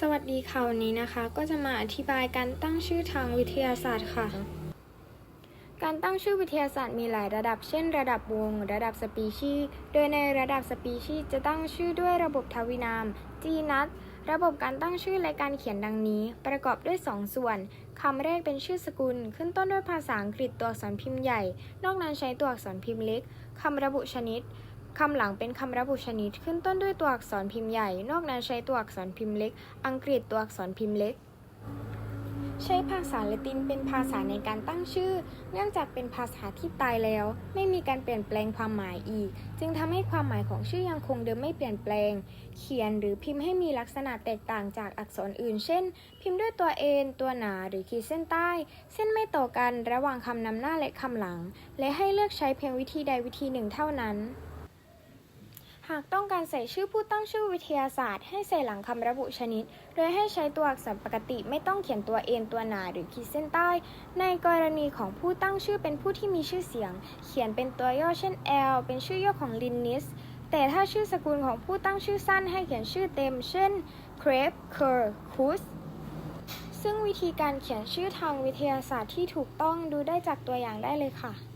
สวัสดีค่ะวันนี้นะคะ ก็จะมาอธิบายการตั้งชื่อทางวิทยาศาสตร์ค่ะ การตั้งชื่อวิทยาศาสตร์มีหลายระดับ เช่น ระดับวง ระดับสปีชีส์โดยในระดับสปีชีส์จะตั้งชื่อด้วยระบบทวินาม จีนัสระบบการตั้งชื่อและการเขียนดังนี้ ประกอบด้วย2ส่วนคำแรกเป็นชื่อสกุล ขึ้นต้นด้วยภาษาอังกฤษตัวอักษรพิมพ์ใหญ่ นอกนั้นใช้ตัวอักษรพิมพ์เล็กคำระบุชนิด คำหลังเป็นคำระบุชนิดขึ้นต้นด้วยตัวอักษรพิมพ์ใหญ่ นอกนั้นใช้ตัวอักษรพิมพ์เล็ก อังกฤษตัวอักษรพิมพ์เล็ก ใช้ภาษาละตินเป็นภาษาในการตั้งชื่อ เนื่องจากเป็นภาษาที่ตายแล้ว ไม่มีการเปลี่ยนแปลงความหมายอีก จึงทำให้ความหมายของชื่อยังคงเดิมไม่เปลี่ยนแปลง เขียนหรือพิมพ์ให้มีลักษณะแตกต่างจากอักษรอื่น เช่น พิมพ์ด้วยตัวเอ็นตัวหนา หรือขีดเส้นใต้ เส้นไม่ต่อกันระหว่างคำนำหน้าและคำหลัง และให้เลือกใช้เพียงวิธีใดวิธีหนึ่งเท่านั้น หากต้องการใส่ชื่อผู้ตั้งชื่อวิทยาศาสตร์ ให้ใส่หลังคำระบุชนิด โดยให้ใช้ตัวอักษรปกติไม่ต้องเขียนตัวเอ็นตัวหนาหรือขีดเส้นใต้ ในกรณีของผู้ตั้งชื่อเป็นผู้ที่มีชื่อเสียง เขียนเป็นตัวย่อเช่น L เป็นชื่อย่อของลินนิสแต่ถ้าชื่อสกุลของผู้ตั้งชื่อสั้นให้เขียนชื่อเต็ม เช่น c r e p k e r k u s ซึ่งวิธีการเขียนชื่อทางวิทยาศาสตร์ที่ถูกต้องดูได้จากตัวอย่างได้เลยค่ะ